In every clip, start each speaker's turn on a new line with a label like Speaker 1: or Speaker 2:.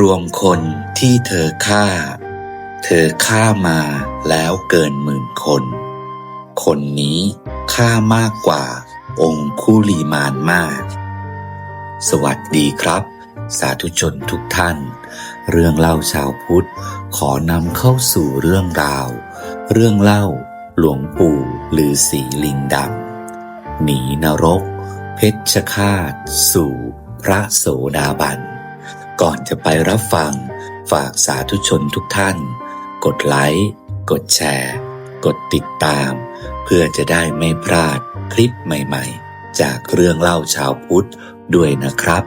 Speaker 1: รวมคนที่เธอฆ่า เธอฆ่ามาแล้วเกินหมื่นคน คนนี้ฆ่ามากกว่าองคุลีมานมาก สวัสดีครับ สาธุชนทุกท่าน เรื่องเล่าชาวพุทธ ขอนำเข้าสู่เรื่องราว เรื่องเล่า หลวงปู่ลือสีลิงดำหนีนรก เพชฌฆาตสู่พระโสดาบัน ก่อนจะไปรับฟัง ฝากสาธุชนทุกท่าน กดไลค์ กดแชร์ กดติดตาม เพื่อจะได้ไม่พลาดคลิปใหม่ๆ จากเรื่องเล่าชาวพุทธด้วยนะครับ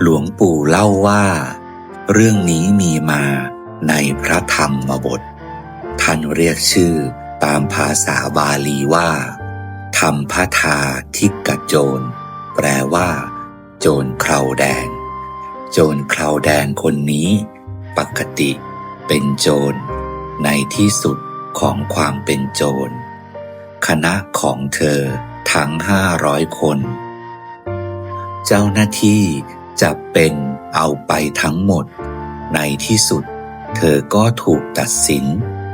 Speaker 1: หลวงปู่เล่าว่า เรื่องนี้มีมาในพระธรรมบท ท่านเรียกชื่อตามภาษาบาลีว่า ธรรมพทาทิกกโจร แปลว่า โจรคราแดง โจรคราแดงคนนี้ ปกติเป็นโจร ในที่สุดของความเป็นโจร คณะของเธอทั้งห้าร้อยคน เจ้าหน้าที่จับเป็นเอาไปทั้งหมด ในที่สุด เธอก็ถูกตัดสิน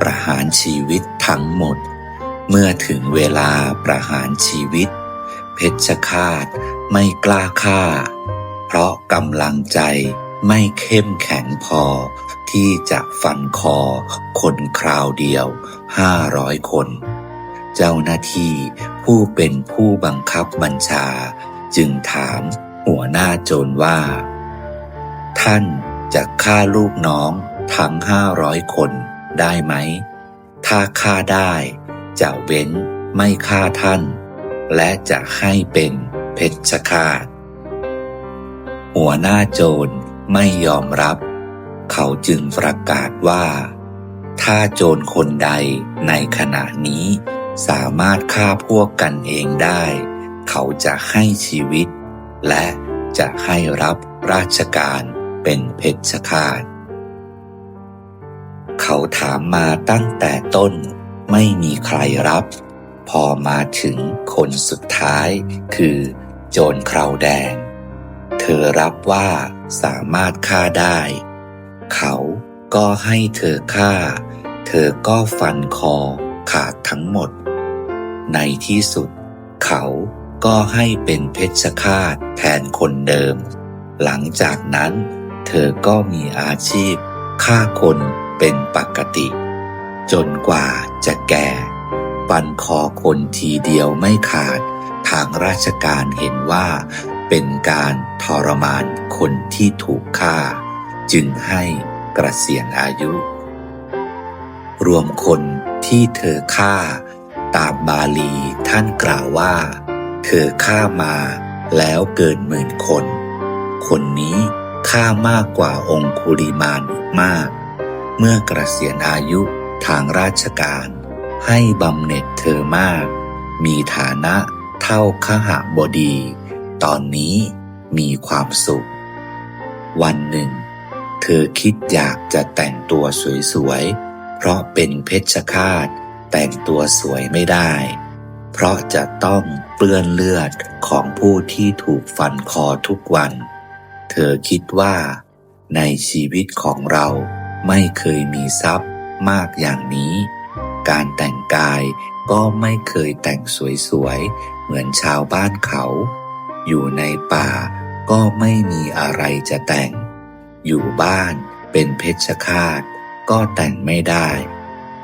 Speaker 1: ประหารชีวิตทั้งหมด เมื่อถึงเวลาประหารชีวิต เพชฌฆาตไม่กล้าฆ่า เพราะกำลังใจไม่เข้มแข็งพอ ที่จะฟันคอ คนคราวเดียวห้าร้อยคน เจ้าหน้าที่ผู้เป็นผู้บังคับบัญชา จึงถามหัวหน้าโจรว่า ท่านจะฆ่าลูกน้องทั้งห้าร้อยคนได้ไหม ถ้าฆ่าได้จะเว้นไม่ฆ่าท่าน และจะให้เป็นเพชฌฆาต หัวหน้าโจรไม่ยอมรับ เขาจึงประกาศว่า ถ้าโจรคนใดในขณะนี้สามารถฆ่าพวกกันเองได้ เขาจะให้ชีวิต และจะให้รับราชการเป็นเพชฌฆาต เขาถามมาตั้งแต่ต้นไม่มีใครรับ พอมาถึงคนสุดท้าย คือโจรคราวแดง เธอรับว่าสามารถฆ่าได้ เขาก็ให้เธอฆ่า เธอก็ฟันคอขาดทั้งหมด ในที่สุด เขาก็ให้เป็นเพชฌฆาตแทนคนเดิม หลังจากนั้น เธอก็มีอาชีพฆ่าคนเป็นปกติ จนกว่าจะแก่ ฟันคอคนทีเดียวไม่ขาด ทางราชการเห็นว่า เป็นการทรมานคนที่ถูกฆ่า จึงให้กระเกษียณอายุ รวมคนที่เธอฆ่า ตามบาลีท่านกล่าวว่า เธอฆ่ามาแล้วเกินหมื่นคน คนนี้ฆ่ามากกว่าองคุลิมานมาก เมื่อกระเกษียณอายุทางราชการ ให้บำเหน็จเธอมาก มีฐานะเท่าขหาบดี ตอนนี้มีความสุข วันหนึ่ง เธอคิดอยากจะแต่งตัวสวยๆ เพราะเป็นเพชฌฆาตแต่งตัวสวยไม่ได้ เพราะจะต้องเปื้อนเลือดของผู้ที่ถูกฟันคอทุกวัน เธอคิดว่า ในชีวิตของเราไม่เคยมีทรัพย์มากอย่างนี้ การแต่งกายก็ไม่เคยแต่งสวยๆ เหมือนชาวบ้านเขา อยู่ในป่าก็ไม่มีอะไรจะแต่ง อยู่บ้านเป็นเพชฌฆาตก็แต่งไม่ได้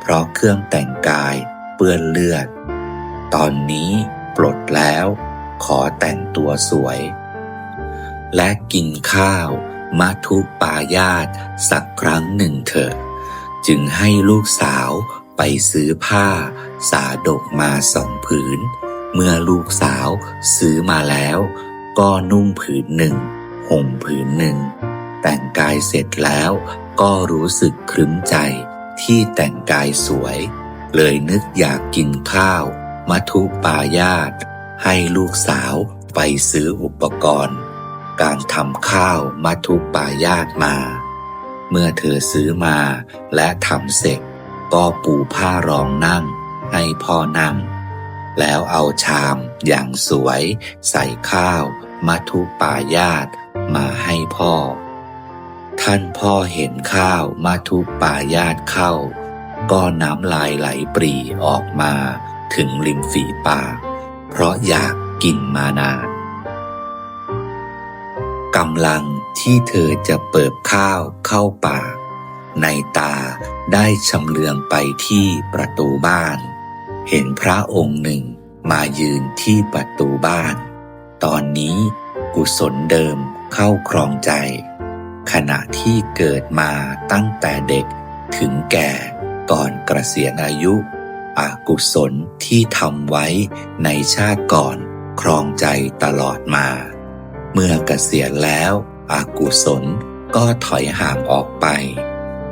Speaker 1: เพราะเครื่องแต่งกายเปื้อนเลือด ตอนนี้ปลดแล้ว ขอแต่งตัวสวย และกินข้าวมัทุปายาตสักครั้งหนึ่งเถอะ จึงให้ลูกสาว ไปซื้อผ้า สาดกมาสองผืน เมื่อลูกสาวซื้อมาแล้ว ก็นุ่งผืนหนึ่ง ห่มผืนหนึ่ง แต่งกายเสร็จแล้วก็รู้สึกครึ้มใจที่แต่งกายสวย เลยนึกอยากกินข้าวมัทุปายาต ให้ลูกสาวไปซื้ออุปกรณ์ การทำข้าวมัทุปายาตมา เมื่อเธอซื้อมาและทำเสร็จ ก็ปูผ้ารองนั่งให้พ่อนั่ง แล้วเอาชามอย่างสวยใส่ข้าวมัทุปายาตมาให้พ่อ ท่านพ่อเห็นข้าวมาทุป่ายาตเข้า ก็น้ำลายไหลปรีออกมาถึงริมฝีปาก เพราะอยากกินมานานกำลังที่เธอจะเปิดข้าวเข้าปาก ในตาได้ชำเลืองไปที่ประตูบ้าน เห็นพระองค์หนึ่งมายืนที่ประตูบ้าน ตอนนี้กุศลเดิมเข้าครองใจ ขณะที่เกิดมาตั้งแต่เด็กถึงแก่ก่อนเกษียณอายุอากุศลที่ทำไว้ในชาติก่อนครองใจตลอดมา เมื่อเกษียณแล้ว อากุศลก็ถอยห่างออกไป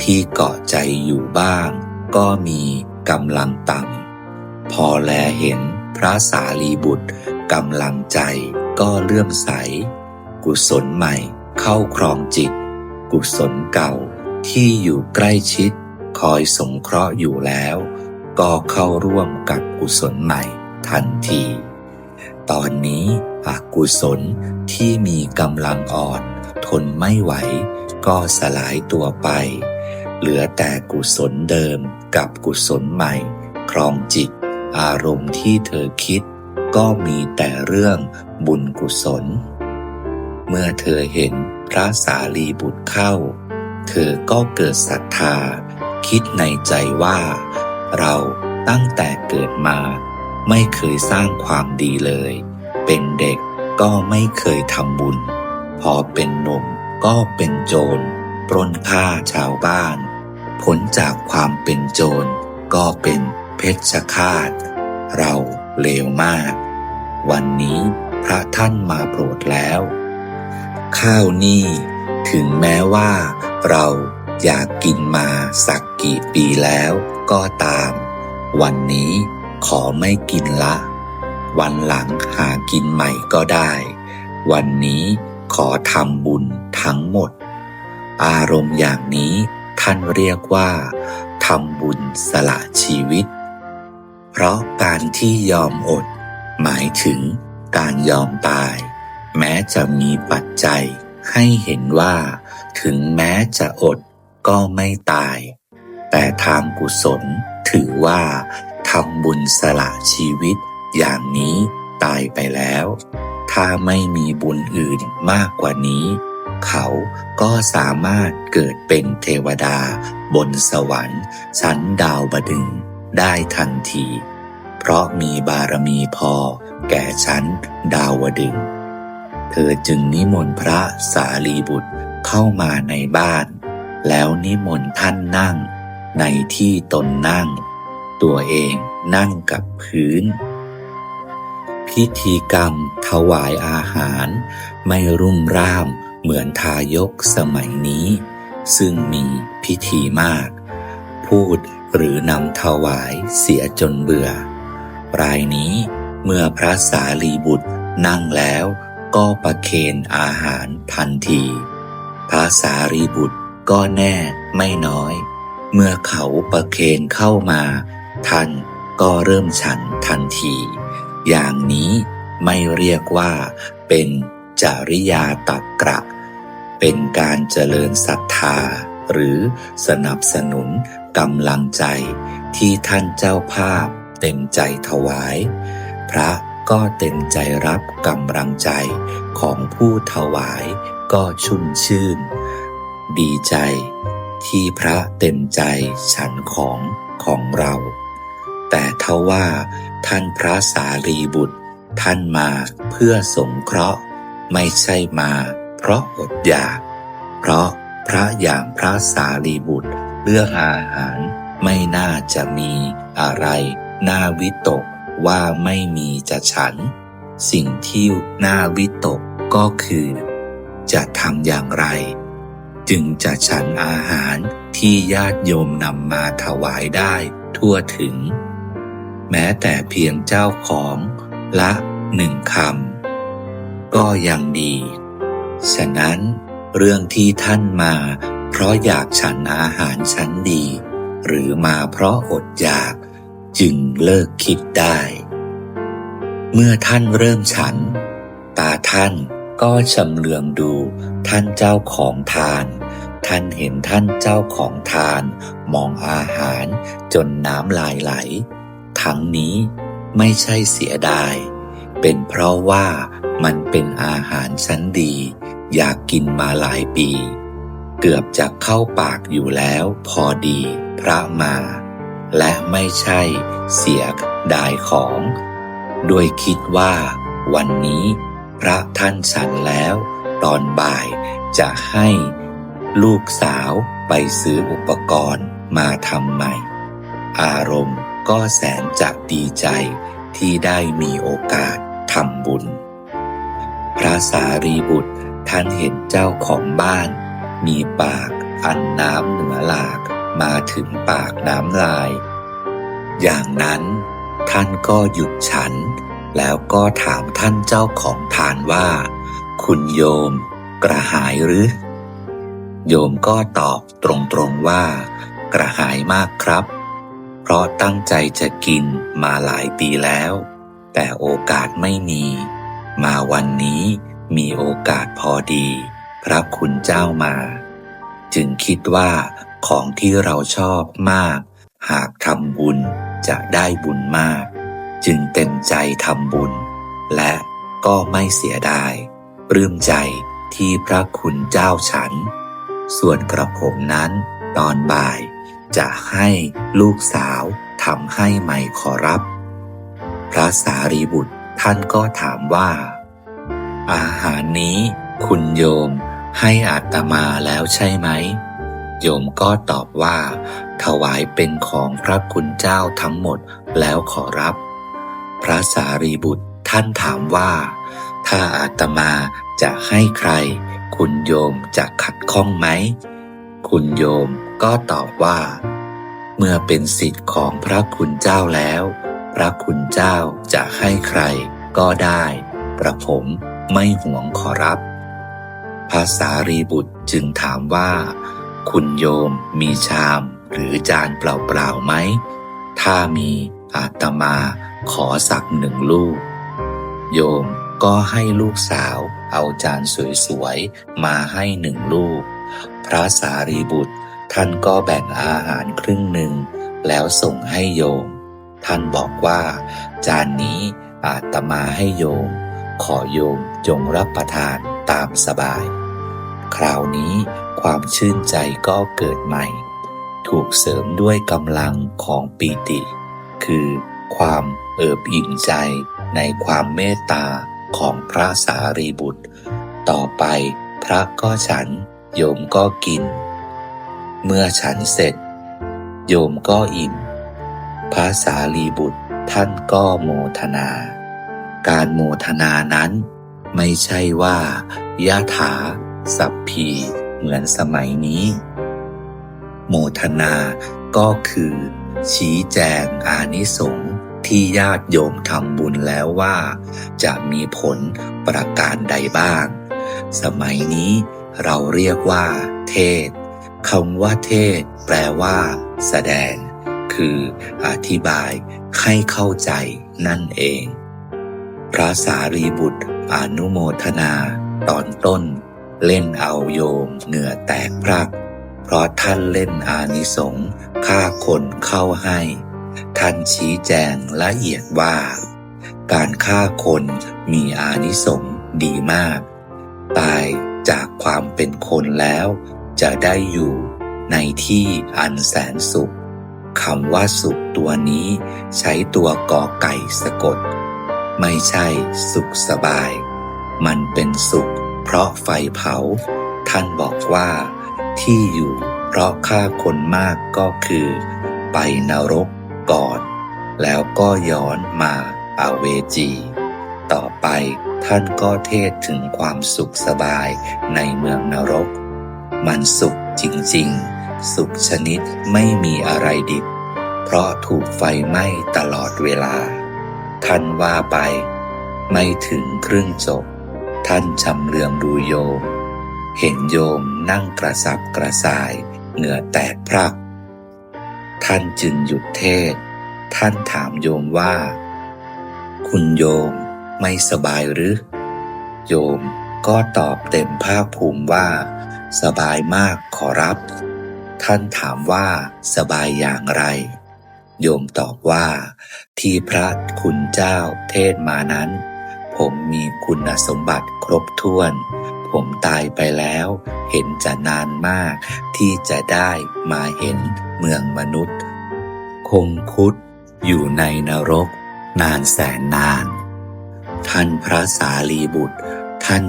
Speaker 1: ที่เกาะใจอยู่บ้าง ก็มีกำลังต่ำพอแลเห็นพระสารีบุตรกำลังใจก็เลื่อมใส กุศลใหม่เข้าครองจิต กุศลเก่าที่อยู่ใกล้ชิด คอยสงเคราะห์อยู่แล้ว ก็เข้าร่วมกับกุศลใหม่ทันที ตอนนี้อกุศลที่มีกำลังอ่อน ทนไม่ไหว ก็สลายตัวไป เหลือแต่กุศลเดิมกับกุศลใหม่ ครองจิต อารมณ์ที่เธอคิด ก็มีแต่เรื่องบุญกุศล เมื่อเธอเห็นพระสารีบุตรเข้า เธอก็เกิดศรัทธา คิดในใจว่า เราตั้งแต่เกิดมา ไม่เคยสร้างความดีเลย เป็นเด็กก็ไม่เคยทำบุญ พอเป็นหนุ่มก็เป็นโจรปล้นฆ่าชาวบ้าน ผลจากความเป็นโจรก็เป็นเพชฌฆาต เราเลวมาก วันนี้พระท่านมาโปรดแล้ว ข้าวนี่ถึงแม้ว่าเราอยากกินมาสักกี่ปีแล้วก็ตาม วันนี้ขอไม่กินละ วันหลังหากินใหม่ก็ได้ วันนี้ขอทำบุญทั้งหมด อารมณ์อย่างนี้ ท่านเรียกว่าทำบุญสละชีวิต เพราะการที่ยอมอด หมายถึงการยอมตาย แม้จะมีปัจจัยให้เห็นว่า ถึงแม้จะอดก็ไม่ตาย แต่ทางกุศลถือว่าทำบุญสละชีวิต อย่างนี้ตายไปแล้ว ถ้าไม่มีบุญอื่นมากกว่านี้ เขาก็สามารถเกิดเป็นเทวดา บนสวรรค์ชั้นดาวบดึงได้ทันที เพราะมีบารมีพอแก่ชั้นดาวดึง เธอจึงนิมนต์พระสารีบุตรเข้ามาในบ้าน แล้วนิมนต์ท่านนั่ง ในที่ตนนั่ง ตัวเองนั่งกับพื้น พิธีกรรมถวายอาหารไม่รุ่มร่าม เหมือนทายกสมัยนี้ ซึ่งมีพิธีมาก พูดหรือนำถวายเสียจนเบื่อ รายนี้เมื่อพระสารีบุตรนั่งแล้วก็ประเคนอาหารทันที พระสารีบุตรก็แน่ไม่น้อย เมื่อเขาประเคนเข้ามา ท่านก็เริ่มฉันทันที อย่างนี้ไม่เรียกว่าเป็นจริยาตักกระ เป็นการเจริญศรัทธา หรือสนับสนุนกำลังใจที่ท่านเจ้าภาพเต็มใจถวาย พระก็เต็มใจรับกำลังใจของผู้ถวายก็ชุ่มชื่น ดีใจ ที่พระเต็มใจฉันของของเรา แต่ทว่าท่านพระสารีบุตร ท่านมาเพื่อสงเคราะห์ ไม่ใช่มา เพราะอดอยาก เพราะพระอย่างพระสารีบุตร เลือกอาหารไม่น่าจะมีอะไร น่าวิตกว่าไม่มีจะฉัน สิ่งที่น่าวิตกก็คือ จะทำอย่างไร จึงจะฉันอาหารที่ญาติโยมนำมาถวายได้ทั่วถึง แม้แต่เพียงเจ้าของละหนึ่งคำก็ยังดี ฉะนั้นเรื่องที่ท่านมา เพราะอยากฉันอาหารชั้นดี หรือมาเพราะอดอยาก จึงเลิกคิดได้ เมื่อท่านเริ่มฉัน ตาท่านก็ชำเลืองดูท่านเจ้าของทาน ท่านเห็นท่านเจ้าของทาน มองอาหารจนน้ำลายไหล ทั้งนี้ไม่ใช่เสียดาย เป็นเพราะว่ามันเป็นอาหารชั้นดี อยากกินมาหลายปี เกือบจะเข้าปากอยู่แล้วพอดีพระมา และไม่ใช่เสียดายของด้วยคิดว่า วันนี้พระท่านฉันแล้ว ตอนบ่ายจะให้ ลูกสาวไปซื้ออุปกรณ์มาทำใหม่ อารมณ์ก็แสนจะดีใจที่ได้มีโอกาส ทำบุญ พระสารีบุตรท่านเห็นเจ้าของบ้าน มีปากอันน้ำเหนือหลากมาถึงปากน้ำลาย อย่างนั้นท่านก็หยุดฉัน แล้วก็ถามท่านเจ้าของทานว่า คุณโยมกระหายหรือ โยมก็ตอบตรงๆว่า กระหายมากครับ เพราะตั้งใจจะกินมาหลายปีแล้ว แต่โอกาสไม่มี มาวันนี้มีโอกาสพอดี พระคุณเจ้ามา จึงคิดว่าของที่เราชอบมาก หากทำบุญจะได้บุญมาก จึงเต็มใจทำบุญ และก็ไม่เสียดายปลื้มใจที่พระคุณเจ้าฉัน ส่วนกระผมนั้น ตอนบ่าย จะให้ลูกสาวทำให้ไหมขอรับ พระสารีบุตรท่านก็ถามว่า อาหารนี้คุณโยมให้อาตมาแล้วใช่ไหม โยมก็ตอบว่า ถวายเป็นของพระคุณเจ้าทั้งหมดแล้วขอรับ พระสารีบุตรท่านถามว่า ถ้าอาตมาจะให้ใคร คุณโยมจะขัดข้องไหม คุณโยมก็ตอบว่า เมื่อเป็นสิทธิ์ของพระคุณเจ้าแล้ว พระคุณเจ้าจะให้ใครก็ได้กระผมไม่หวงขอรับ ภาษารีบุตรจึงถามว่า คุณโยมมีชามหรือจานเปล่าๆไหม ถ้ามีอาตมาขอสักหนึ่งลูก โยมก็ให้ลูกสาวเอาจานสวยๆ มาให้หนึ่งลูก พระสารีบุตรท่านก็แบ่งอาหารครึ่งหนึ่ง แล้วส่งให้โยม ท่านบอกว่า จานนี้อาตมาให้โยม ขอโยมจงรับประทานตามสบาย คราวนี้ความชื่นใจก็เกิดใหม่ ถูกเสริมด้วยกำลังของปีติ คือความเอิบอิ่มใจในความเมตตาของพระสารีบุตร ต่อไปพระก็ฉัน โยมก็กิน เมื่อฉันเสร็จ โยมก็อิ่ม พระสารีบุตรท่านก็โมทนา การโมทนานั้น ไม่ใช่ว่ายะถา สัพพีเหมือนสมัยนี้ โมทนาก็คือ ชี้แจงอานิสงส์ที่ญาติโยมทำบุญแล้วว่า จะมีผลประการใดบ้าง สมัยนี้เราเรียกว่า เทศคำว่าเทศ แปลว่า แสดง คืออธิบายให้เข้าใจนั่นเอง พระสารีบุตรอนุโมทนาตอนต้น เล่นเอาโยมเหงื่อแตกพรัก เพราะท่านเล่นอานิสงส์ฆ่าคนเข้าให้ ท่านชี้แจงละเอียดว่า การฆ่าคนมีอานิสงส์ดีมาก ตายจากความเป็นคนแล้ว จะได้อยู่ในที่อันแสนสุข คำว่าสุขตัวนี้ใช้ตัวกอไก่สะกด ไม่ใช่สุขสบาย มันเป็นสุข เพราะไฟเผา ท่านบอกว่า ที่อยู่เพราะฆ่าคนมากก็คือ ไปนรกก่อน แล้วก็ย้อนมาอาเวจี ต่อไปท่านก็เทศถึงความสุขสบายในเมืองนรก มันสุขจริง ๆ สุขชนิดไม่มีอะไรดิบ เพราะถูกไฟไหม้ตลอดเวลา ท่านว่าไป ไม่ถึงครึ่งจบ ท่านชำเลืองดูโยม เห็นโยมนั่งกระสับกระส่าย เหงื่อแตกพรัก ท่านจึงหยุดเทศ ท่านถามโยมว่า คุณโยมไม่สบายหรือ โยมก็ตอบเต็มภาคภูมิว่า สบายมากขอรับ ท่านถามว่าสบายอย่างไร โยมตอบว่า ที่พระคุณเจ้าเทศมานั้น ผมมีคุณสมบัติครบถ้วน ผมตายไปแล้วเห็นจะนานมาก ที่จะได้มาเห็นเมืองมนุษย์ คงคุดอยู่ในนรก นานแสนนาน ท่านพระสารีบุตร ท่าน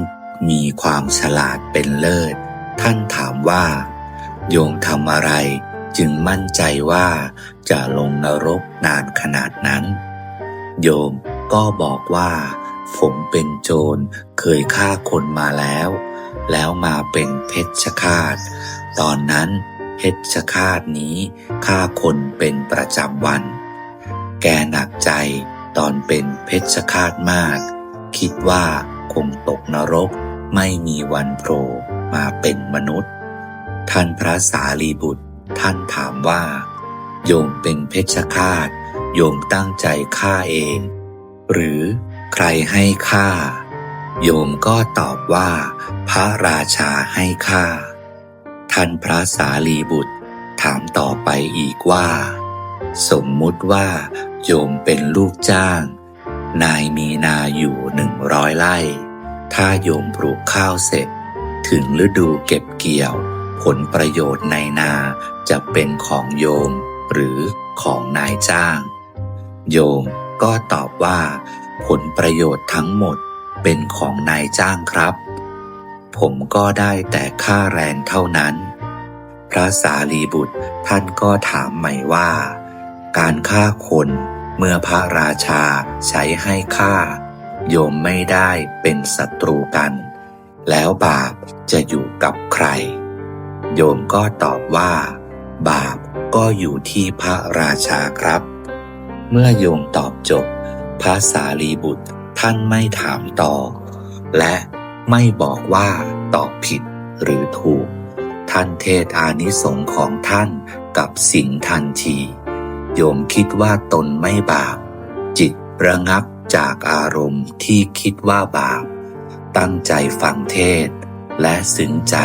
Speaker 1: มีความฉลาดเป็นเลิศ ท่านถามว่า โยมทำอะไรจึงมั่นใจว่าจะลงนรกนานขนาดนั้น โยมก็บอกว่า ผมเป็นโจรเคยฆ่าคนมาแล้ว แล้วมาเป็นเพชฌฆาต ตอนนั้นเพชฌฆาตนี้ฆ่าคนเป็นประจำวัน แกหนักใจตอนเป็นเพชฌฆาตมาก คิดว่าคงตกนรกไม่มีวันโผล่มาเป็นมนุษย์ ท่านพระสารีบุตร ท่านถามว่า โยมเป็นเพชฌฆาต โยมตั้งใจฆ่าเอง หรือใครให้ฆ่า โยมก็ตอบว่า พระราชาให้ฆ่า ท่านพระสารีบุตร ถามต่อไปอีกว่า สมมุติว่า โยมเป็นลูกจ้าง นายมีนาอยู่หนึ่งร้อยไร่ ถ้าโยมปลูกข้าวเสร็จ ถึงฤดูเก็บเกี่ยว ผลประโยชน์ในนาจะเป็นของโยม หรือของนายจ้าง โยมก็ตอบว่า ผลประโยชน์ทั้งหมดเป็นของนายจ้างครับ ผมก็ได้แต่ค่าแรงเท่านั้น พระสารีบุตรท่านก็ถามใหม่ว่า การฆ่าคนเมื่อพระราชาใช้ให้ฆ่า โยมไม่ได้เป็นศัตรูกัน แล้วบาปจะอยู่กับใคร โยมก็ตอบว่า บาปก็อยู่ที่พระราชาครับ เมื่อโยมตอบจบ พระสารีบุตรท่านไม่ถามต่อ และไม่บอกว่าตอบผิดหรือถูก ท่านเทศอานิสงส์ของท่านกับสิงทันที โยมคิดว่าตนไม่บาป จิตระงับจากอารมณ์ที่คิดว่าบาป ตั้งใจฟังเทศและซึ้งใจ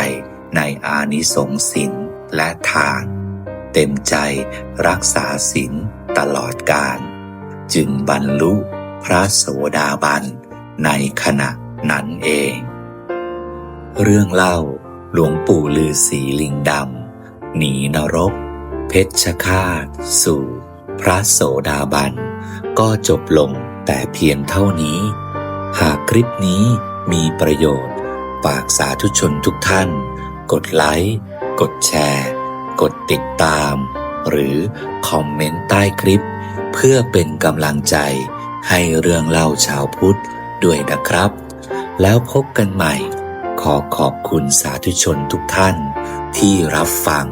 Speaker 1: ในอานิสงส์ศีลและทาน เต็มใจรักษาศีลตลอดกาลจึงบรรลุพระโสดาบันในขณะนั้นเอง เรื่องเล่าหลวงปู่ลือสีลิงดำ หนีนรก เพชฌฆาต สู่ พระโสดาบัน ก็จบลงแต่เพียงเท่านี้ หากคลิปนี้มีประโยชน์ ฝากสาธุชนทุกท่าน กดไลค์ กดแชร์ กดติดตาม หรือคอมเมนต์ใต้คลิป เพื่อเป็นกำลังใจให้เรื่องเล่าชาวพุทธด้วยนะครับ แล้วพบกันใหม่ ขอขอบคุณสาธุชนทุกท่านที่รับฟัง